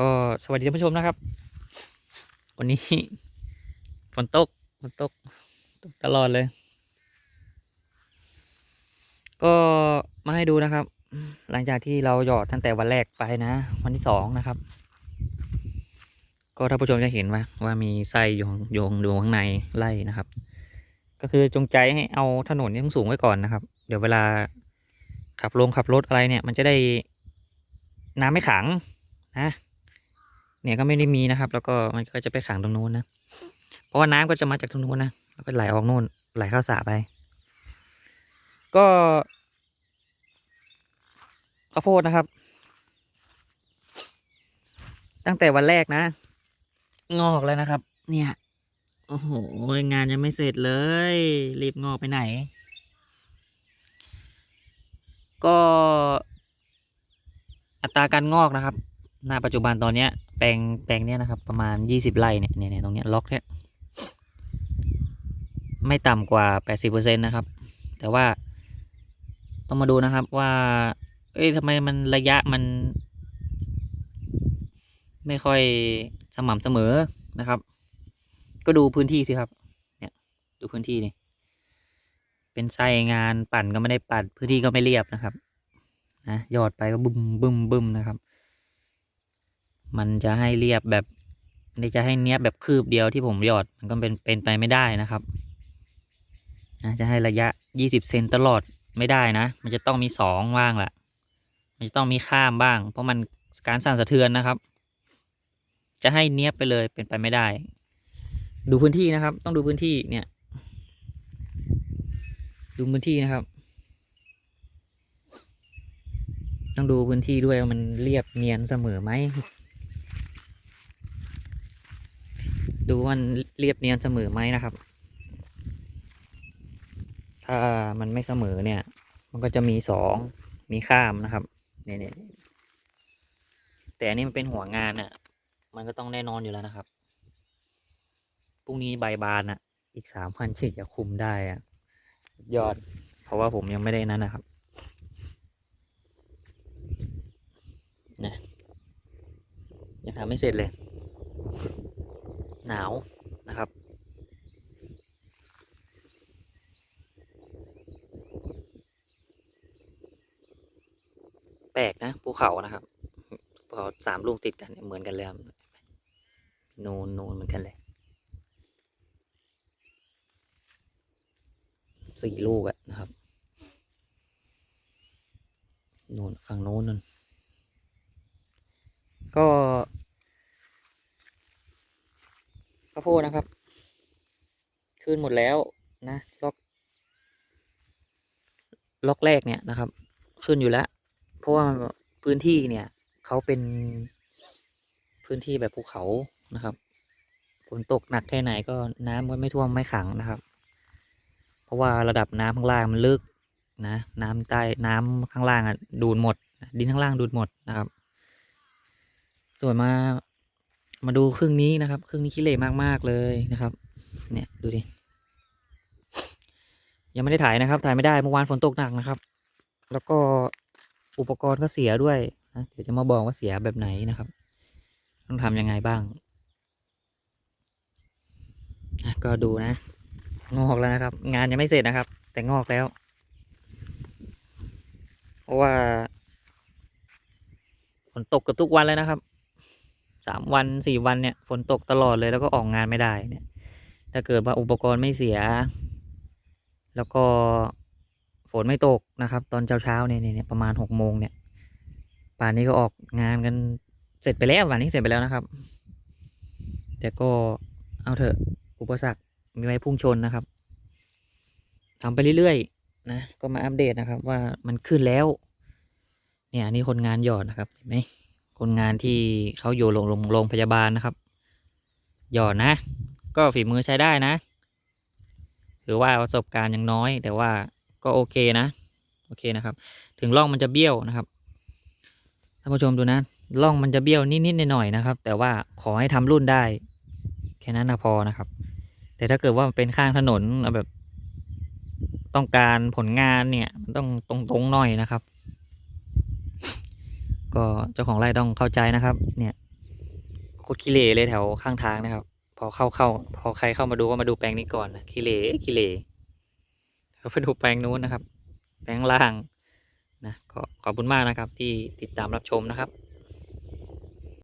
ก็สวัสดีท่านผู้ชมนะครับ วันนี้ฝนตกฝนตกตกตลอดเลย ก็มาให้ดูนะครับ หลังจากที่เราหยอดตั้งแต่วันแรกไปนะ วันที่สองนะครับ ก็ท่านผู้ชมจะเห็นว่าว่ามีไส้อยู่ข้างอยู่อยู่ข้างในไล่นะครับ ก็คือจงใจให้เอาถนนที่สูงไว้ก่อนนะครับ เดี๋ยวเวลาขับลงขับรถอะไรเนี่ย มันจะได้น้ำไม่ขังนะ เนี่ยก็ไม่ได้มีนะครับ แล้วก็มันก็จะไปขังตรงนู้นนะ เพราะว่าน้ำก็จะมาจากตรงนู้นนะแล้วก็ไหลออกนู่นไหลเข้าสระไป ก็ข้าวโพดนะครับ ตั้งแต่วันแรกนะ งอกแล้วนะครับ เนี่ยโอ้โหงานยังไม่เสร็จเลย รีบงอกไปไหน ก็อัตราการงอกนะครับ ณ ปัจจุบันตอนเนี้ย แปลงแปลงเนี้ยนะครับ ประมาณยี่สิบไร่เนี่ยเนี่ยตรงเนี้ยล็อกเนี้ยไม่ต่ำกว่าแปดสิบเปอร์เซ็นต์นะครับ แต่ว่าต้องมาดูนะครับว่า เอ้ยทำไมมันระยะมัน ไม่ค่อยสม่ำเสมอนะครับ ก็ดูพื้นที่สิครับ เนี่ย ดูพื้นที่นี่ เป็นไส้งานปั่นก็ไม่ได้ปั่นพื้นที่ก็ไม่เรียบนะครับ นะ ยอดไปก็บึมบึมบึมนะครับ มันจะให้เรียบแบบนี่จะให้เนี้ยบแบบคืบเดียวที่ผมหยอดมันก็เป็นเป็นไปไม่ได้นะครับนะจะให้ระยะยี่สิบเซนตลอดไม่ได้นะ มันจะต้องมีสองบ้างแหละมันจะต้องมีข้ามบ้าง เพราะมันการสั่นสะเทือนนะครับ จะให้เนี้ยบไปเลยเป็นไปไม่ได้ ดูพื้นที่นะครับ ต้องดูพื้นที่เนี่ย ดูพื้นที่นะครับ ต้องดูพื้นที่ด้วยว่ามันเรียบเนียนเสมอไหม ดูว่ามันเรียบเนียนเสมอไหมนะครับ ถ้ามันไม่เสมอเนี่ย มันก็จะมีสองมีข้ามนะครับเนี่ยเนี่ยแต่อันนี้มันเป็นหัวงานอะ มันก็ต้องแน่นอนอยู่แล้วนะครับพรุ่งนี้ใบบานอะ อีกสามพันฉีดจะคุมได้อะยอด เพราะว่าผมยังไม่ได้นั้นนะครับนะยังทำไม่เสร็จเลย หนาวนะครับ แปลกนะภูเขานะครับภูเขาสามลูกติดกันเหมือนกันเลยครับนูนนูนเหมือนกันเลยสี่ลูกอะนะครับนูนฝั่งโน้นนั่นก็ ข้าวโพดนะครับขึ้นหมดแล้วนะล็อกล็อกแรกเนี่ยนะครับ ขึ้นอยู่แล้ว เพราะว่าพื้นที่เนี่ยเขาเป็นพื้นที่แบบภูเขานะครับฝนตกหนักแค่ไหนก็น้ำก็ไม่ท่วมไม่ขังนะครับ เพราะว่าระดับน้ำข้างล่างมันลึกนะน้ำใต้น้ำข้างล่างอะดูดหมด ดินข้างล่างดูดหมดนะครับ ส่วนมา มาดูครึ่งนี้นะครับ ครึ่งนี้ขี้เหร่มากๆเลยนะครับ เนี่ยดูดิ ยังไม่ได้ถ่ายนะครับ ถ่ายไม่ได้เมื่อวานฝนตกหนักนะครับ แล้วก็อุปกรณ์ก็เสียด้วยนะเดี๋ยวจะมาบอกว่าเสียแบบไหนนะครับ ต้องทำยังไงบ้างก็ดูนะ งอกแล้วนะครับ งานยังไม่เสร็จนะครับ แต่งอกแล้ว เพราะว่าฝนตกเกับทุกวันเลยนะครับ สามวันสี่วันเนี่ยฝนตกตลอดเลยแล้วก็ออกงานไม่ได้เนี่ยถ้าเกิดว่าอุปกรณ์ไม่เสีย แล้วก็ฝนไม่ตกนะครับ ตอนเช้าเช้าเนี่ยเนี่ยประมาณหกโมงเนี่ยป่านนี้ก็ออกงานกันเสร็จไปแล้วป่านนี้เสร็จไปแล้วนะครับ แต่ก็เอาเถอะอุปสรรคมีไว้พุ่งชนนะครับทำไปเรื่อยๆนะก็มาอัปเดตนะครับ ว่ามันขึ้นแล้ว เนี่ยอันนี่คนงานหยอดนะครับเห็นไหม คนงานที่เขาอยู่โรงโรงงพยาบาลนะครับ หยอดนะ ก็ฝีมือใช้ได้นะหรือว่าประสบการณ์ยังน้อย แต่ว่าก็โอเคนะ โอเคนะครับ ถึงร่องมันจะเบี้ยวนะครับท่านผู้ชมดูนะร่องมันจะเบี้ยวนิดๆหน่อยๆนะครับ แต่ว่าขอให้ทำรุ่นได้ แค่นั้นนะพอนะครับ แต่ถ้าเกิดว่ามันเป็นข้างถนนแบบ ต้องการผลงานเนี่ย ต้องตรงๆหน่อยนะครับ ก็เจ้าของไร่ต้องเข้าใจนะครับ เนี่ยโคตรขี้เหร่เลยแถวข้างทางนะครับ พอเข้าเข้าพอใครเข้ามาดูก็มาดูแปลงนี้ก่อนนะขี้เหร่ขี้เหร่เขาไปดูแปลงนู้นนะครับ แปลงล่างนะก็ขอบคุณมากนะครับที่ติดตามรับชมนะครับ